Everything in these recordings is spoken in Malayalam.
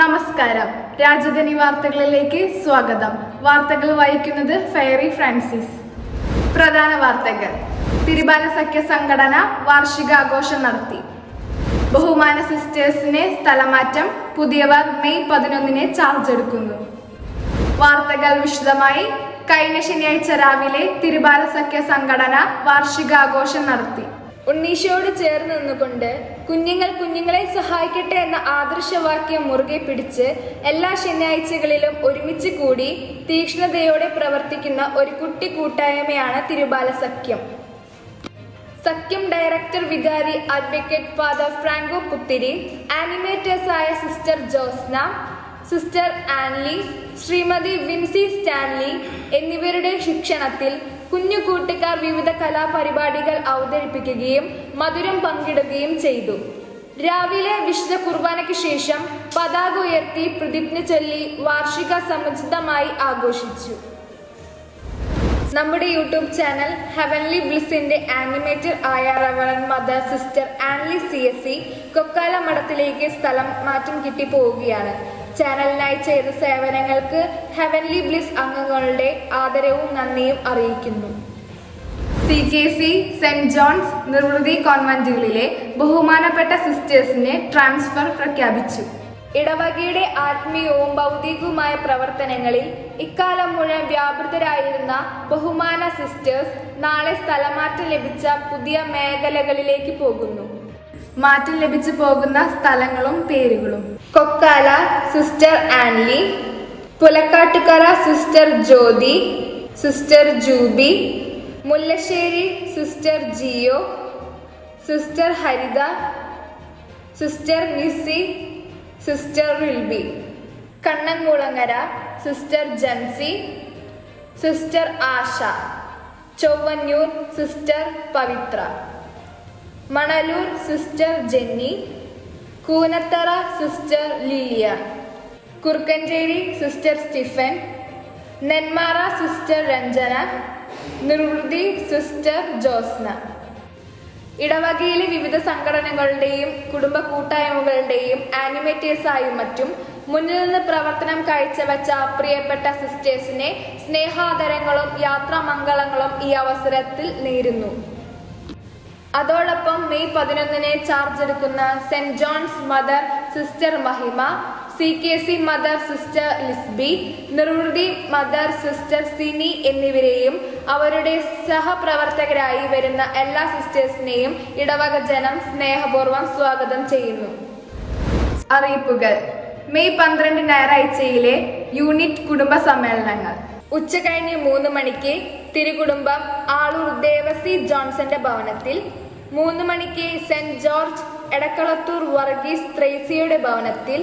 നമസ്കാരം. രാജധാനി വാർത്തകളിലേക്ക് സ്വാഗതം. വാർത്തകൾ വായിക്കുന്നത് ഫെയറി ഫ്രാൻസിസ്. പ്രധാന വാർത്തകൾ. തിരുബാല സഖ്യ സംഘടന വാർഷികാഘോഷം നടത്തി. ബഹുമാന സിസ്റ്റേഴ്സിനെ സ്ഥലമാറ്റം പുതിയവർ മെയ് പതിനൊന്നിന് ചാർജ് എടുക്കുന്നു. വാർത്തകൾ വിശദമായി. കഴിഞ്ഞ ശനിയാഴ്ച രാവിലെ തിരുബാല സഖ്യ സംഘടന വാർഷികാഘോഷം നടത്തി. ഉണ്ണീശോട് ചേർന്ന് നിന്നുകൊണ്ട് കുഞ്ഞുങ്ങൾ കുഞ്ഞുങ്ങളെ സഹായിക്കട്ടെ എന്ന ആദർശവാക്യം മുറുകെ പിടിച്ച് എല്ലാ ശനിയാഴ്ചകളിലും ഒരുമിച്ച് കൂടി തീക്ഷ്ണതയോടെ പ്രവർത്തിക്കുന്ന ഒരു കുട്ടി കൂട്ടായ്മയാണ് തിരുബാല സഖ്യം സഖ്യം ഡയറക്ടർ വികാരി advocate father Franco പുത്തിരി ആനിമേറ്റേഴ്സായ sister Josna sister Anly Srimathi Vincy Stanley എന്നിവരുടെ ശിക്ഷണത്തിൽ കുഞ്ഞു കൂട്ടുകാർ വിവിധ കലാപരിപാടികൾ അവതരിപ്പിക്കുകയും മധുരം പങ്കിടുകയും ചെയ്തു. രാവിലെ വിശുദ്ധ കുർബാനയ്ക്ക് ശേഷം പതാക ഉയർത്തി പ്രതിജ്ഞ ചൊല്ലി വാർഷിക സമുചിതമായി ആഘോഷിച്ചു. നമ്മുടെ യൂട്യൂബ് ചാനൽ ഹെവൻലി ബ്ലിസിന്റെ ആനിമേറ്റർ ആയ reverend mother sister Anly C S C Kokkala മഠത്തിലേക്ക് സ്ഥലം മാറ്റം കിട്ടി പോവുകയാണ് ചാനലിനായി ചെയ്ത സേവനങ്ങൾക്ക് ഹെവൻലി ബ്ലിസ് അംഗങ്ങളുടെ ആദരവും നന്ദിയും അറിയിക്കുന്നു. C K C saint John's Nirvriti കോൺവെന്റുകളിലെ ബഹുമാനപ്പെട്ട സിസ്റ്റേഴ്സിനെ ട്രാൻസ്ഫർ പ്രഖ്യാപിച്ചു. ഇടവകയുടെ ആത്മീയവും ഭൗതികവുമായ പ്രവർത്തനങ്ങളിൽ ഇക്കാലം മുഴുവൻ വ്യാപൃതരായിരുന്ന ബഹുമാന സിസ്റ്റേഴ്സ് നാളെ സ്ഥലമാറ്റം ലഭിച്ച പുതിയ മേഖലകളിലേക്ക് പോകുന്നു. മാറ്റം ലഭിച്ചു പോകുന്ന സ്ഥലങ്ങളും പേരുകളും. Kokkala sister Anly Pulakkattukara sister Jyothi sister Jubi Mullassery sister Jio sister Haritha sister Nisy sister Rilby. Kannankulangara sister Jancy sister Asha. Chowwannur sister Pavithra. Manalur sister Jenny Koonathara sister Leelia Kurukkanchery sister Stephen Nenmara sister Ranjana Nirvrithi sister Josna. ഇടവകയിലെ വിവിധ സംഘടനകളുടെയും കുടുംബ കൂട്ടായ്മകളുടെയും ആനിമേറ്റേഴ്സായും മറ്റും മുന്നിൽ നിന്ന് പ്രവർത്തനം കാഴ്ചവെച്ച പ്രിയപ്പെട്ട സിസ്റ്റേഴ്സിനെ സ്നേഹാദരങ്ങളും യാത്രാമംഗളങ്ങളും ഈ അവസരത്തിൽ നേരുന്നു. അതോടൊപ്പം മെയ് പതിനൊന്നിന് ചാർജ് എടുക്കുന്ന Saint John's mother sister Mahima C K C mother sister Lisby Nirvrithi mother sister Sini എന്നിവരെയും അവരുടെ സഹപ്രവർത്തകരായി വരുന്ന എല്ലാ സിസ്റ്റേഴ്സിനെയും ഇടവക ജനം സ്നേഹപൂർവം സ്വാഗതം ചെയ്യുന്നു. അറിയിപ്പുകൾ. മെയ് പന്ത്രണ്ട് ഞായറാഴ്ചയിലെ യൂണിറ്റ് കുടുംബ സമ്മേളനങ്ങൾ ഉച്ചകഴിഞ്ഞ് മൂന്ന് മണിക്ക് തിരുകുടുംബം ആളൂർ ദേവസി ജോൺസന്റെ ഭവനത്തിൽ മൂന്ന് മണിക്ക് സെന്റ് ജോർജ് എടക്കളത്തൂർ വർഗീസ് ത്രേസിയുടെ ഭവനത്തിൽ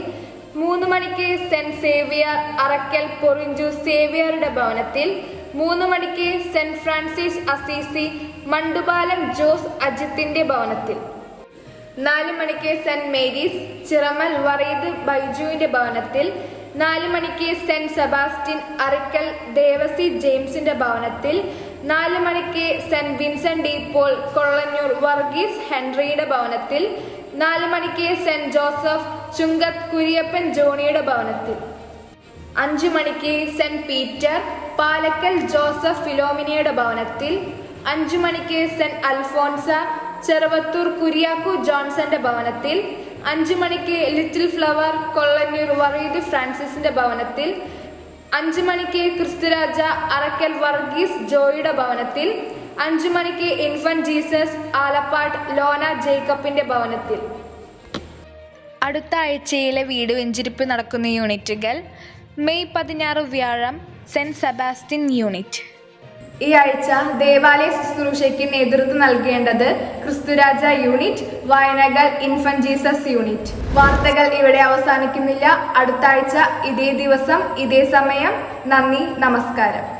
മൂന്ന് മണിക്ക് സെന്റ് സേവിയർ അറക്കൽ പൊറിഞ്ചു സേവിയറുടെ ഭവനത്തിൽ മൂന്ന് മണിക്ക് saint Francis Assisi Mandupalam Jose അജിത്തിന്റെ ഭവനത്തിൽ. നാല് മണിക്ക് സെന്റ് മേരീസ് ചിറമൽ വറീദ് ബൈജുവിന്റെ ഭവനത്തിൽ നാല് മണിക്ക് സെന്റ് സെബാസ്റ്റ്യൻ അറിക്കൽ ദേവസി ജെയിംസിന്റെ ഭവനത്തിൽ നാല് മണിക്ക് Saint Vincent De Paul Kollannur Varghese ഹെൻറിയുടെ ഭവനത്തിൽ നാല് മണിക്ക് സെന്റ് ജോസഫ് ചുങ്കത്ത് കുര്യപ്പൻ ജോണിയുടെ ഭവനത്തിൽ. അഞ്ചു മണിക്ക് സെന്റ് പീറ്റർ പാലക്കൽ ജോസഫ് ഫിലോമിനിയുടെ ഭവനത്തിൽ അഞ്ചു മണിക്ക് സെന്റ് അൽഫോൻസ ചെറുവത്തൂർ കുര്യാക്കു ജോൺസന്റെ ഭവനത്തിൽ അഞ്ചു മണിക്ക് ലിറ്റിൽ ഫ്ലവർ കൊള്ളന്നൂർ വറീദ് ഫ്രാൻസിസിന്റെ ഭവനത്തിൽ അഞ്ചു മണിക്ക് ക്രിസ്തുരാജ അറക്കൽ വർഗീസ് ജോയിയുടെ ഭവനത്തിൽ അഞ്ചു മണിക്ക് ഇൻഫന്റ് ജീസസ് ആലപ്പാട്ട് ലോന ജേക്കബിന്റെ ഭവനത്തിൽ. അടുത്ത ആഴ്ചയിലെ വീട് വെഞ്ചിരിപ്പ് നടക്കുന്ന യൂണിറ്റുകൾ മെയ് പതിനാറ് വ്യാഴം സെന്റ് സെബാസ്റ്റ്യൻ യൂണിറ്റ്. ഈ ആഴ്ച ദേവാലയ ശുശ്രൂഷയ്ക്ക് നേതൃത്വം നൽകേണ്ടത് Christuraja unit Vayanakal infant Jesus unit. വാർത്തകൾ ഇവിടെ അവസാനിക്കുന്നില്ല. അടുത്ത ആഴ്ച ഇതേ ദിവസം ഇതേ സമയം. നന്ദി നമസ്കാരം.